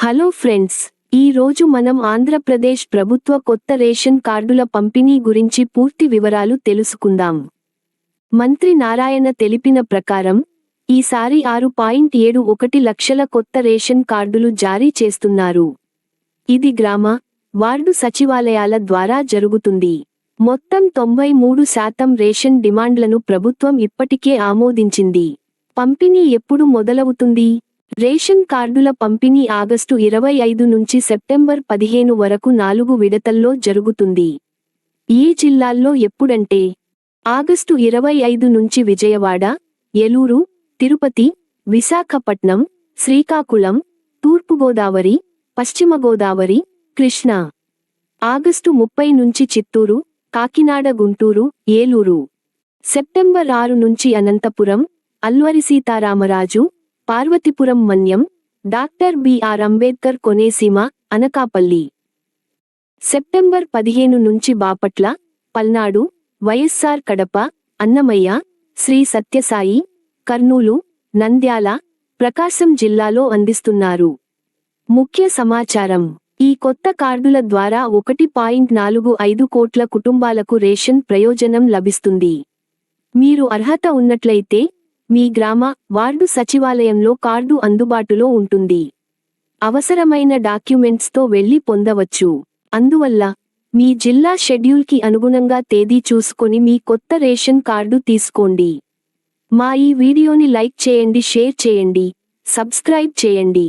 Hello friends ఈ రోజు మనం ఆంధ్రప్రదేశ్ ప్రభుత్వ కొత్త రేషన్ కార్డుల పంపిణీ గురించి పూర్తి వివరాలు తెలుసుకుందాం. మంత్రి నారాయణ తెలిపిన ప్రకారం ఈసారి ఆరు పాయింట్ ఏడు ఒకటి లక్షల కొత్త రేషన్ కార్డులు జారీ చేస్తున్నారు. ఇది గ్రామ వార్డు సచివాలయాల ద్వారా జరుగుతుంది. మొత్తం తొంభై మూడు శాతం రేషన్ డిమాండ్లను ప్రభుత్వం ఇప్పటికే ఆమోదించింది. పంపిణీ ఎప్పుడు మొదలవుతుంది? రేషన్ కార్డుల పంపిణీ ఆగస్టు ఇరవై ఐదు నుంచి సెప్టెంబర్ పదిహేను వరకు నాలుగు విడతల్లో జరుగుతుంది. ఈ జిల్లాల్లో ఎప్పుడంటే? ఆగస్టు ఇరవై ఐదు నుంచి విజయవాడ ఏలూరు తిరుపతి విశాఖపట్నం శ్రీకాకుళం తూర్పుగోదావరి పశ్చిమ గోదావరి కృష్ణా. ఆగస్టు ముప్పై నుంచి చిత్తూరు కాకినాడ గుంటూరు ఏలూరు. సెప్టెంబర్ ఆరు నుంచి Anantapuram Alluri Sitarama Raju Parvathipuram Manyam doctor BR Ambedkar Konaseema Anakapalli. September పదిహేను నుంచి బాపట్ల పల్నాడు వైఎస్సార్ కడప అన్నమయ్య శ్రీ సత్యసాయి కర్నూలు నంద్యాల ప్రకాశం జిల్లాలో అందిస్తున్నారు. ముఖ్య సమాచారం ఈ కొత్త కార్డుల ద్వారా ఒకటి పాయింట్ నాలుగు ఐదు కోట్ల కుటుంబాలకు రేషన్ ప్రయోజనం లభిస్తుంది. మీరు అర్హత ఉన్నట్లయితే మీ గ్రామ వార్డు సచివాలయంలో కార్డు అందుబాటులో ఉంటుంది. అవసరమైన డాక్యుమెంట్స్తో వెళ్ళి పొందవచ్చు. అందువల్ల మీ జిల్లా షెడ్యూల్కి అనుగుణంగా తేదీ చూసుకొని మీ కొత్త రేషన్ కార్డు తీసుకోండి. మా ఈ వీడియోని లైక్ చేయండి షేర్ చేయండి సబ్స్క్రైబ్ చేయండి.